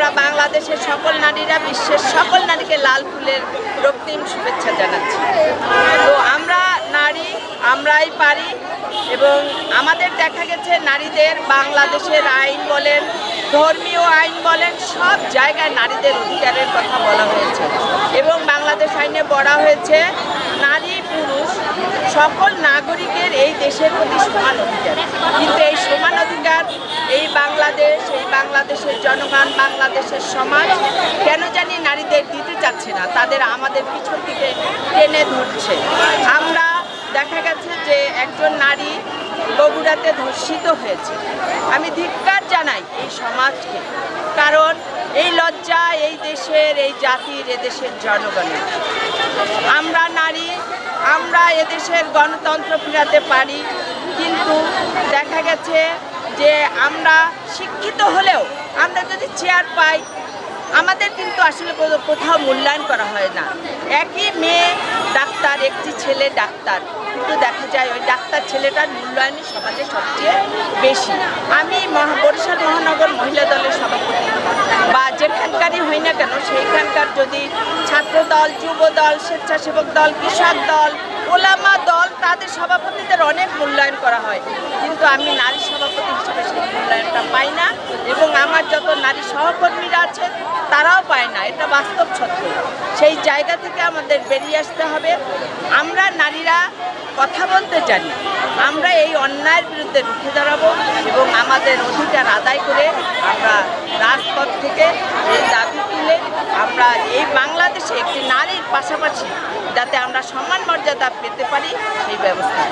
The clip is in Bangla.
আমরা বাংলাদেশের সকল নারীরা, বিশ্বের সকল নারীকে লাল ফুলের রক্তিম শুভেচ্ছা জানাচ্ছি। তো আমরা নারী, আমরাই পারি এবং আমাদের দেখা গেছে নারীদের বাংলাদেশের আইন বলেন, ধর্মীয় আইন বলেন, সব জায়গায় নারীদের অধিকারের কথা বলা হয়েছে। এবং বাংলাদেশ আইনে বলা হয়েছে, নারী, পুরুষ, সকল নাগরিকের এই দেশের প্রতি সমান অধিকার। কিন্তু এই সমান অধিকার বাংলাদেশ, এই বাংলাদেশের জনগণ, বাংলাদেশের সমাজ কেন জানি নারীদের দিতে চাচ্ছে না? তাদের আমাদের পিছন থেকে টেনে ধরছে। আমরা দেখা গেছে যে একজন নারী বগুড়াতে ধর্ষিত হয়েছে। আমি ধিক্কার জানাই এই সমাজকে, কারণ এই লজ্জা এই দেশের, এই জাতির এদেশের জনগণের। আমরা নারী, আমরা এদেশের গণতন্ত্র ফিরাতে পারি, কিন্তু দেখা গেছে যে আমরা শিক্ষিত হলেও আমরা যদি চেয়ার পাই, আমাদের কিন্তু আসলে কোথাও মূল্যায়ন করা হয় না। একই মেয়ে ডাক্তার, একটি ছেলে ডাক্তার। কিন্তু দেখা যায় ওই ডাক্তার ছেলেটার মূল্যায়নই সমাজে সবচেয়ে বেশি। আমি বরিশাল মহানগর মহিলা দলের সভাপতি। বা যেখানকারই হই না কেন, সেইখানকার যদি ছাত্র দল যুব দল স্বেচ্ছাসেবক দল, কৃষক দল সভাপতিদের অনেক মূল্যায়ন করা হয়। কিন্তু আমি নারী সভাপতি হিসেবে সেই মূল্যায়নটা পাই না এবং আমার যত নারী সহকর্মীরা আছে, তারাও পায় না। এটা বাস্তব সত্য। সেই জায়গা থেকে আমাদের বেরিয়ে আসতে হবে। আমরা নারীরা কথা বলতে জানি। আমরা এই অন্যায়ের বিরুদ্ধে রুখে দাঁড়াবো এবং আমাদের অধিকার আদায় করে আমরা রাজপথ থেকে এই দাবি তুলে আমরা এই বাংলাদেশে একটি নারীর পাশাপাশি যাতে আমরা সম্মান মর্যাদা পেতে পারি সেই ব্যবস্থা।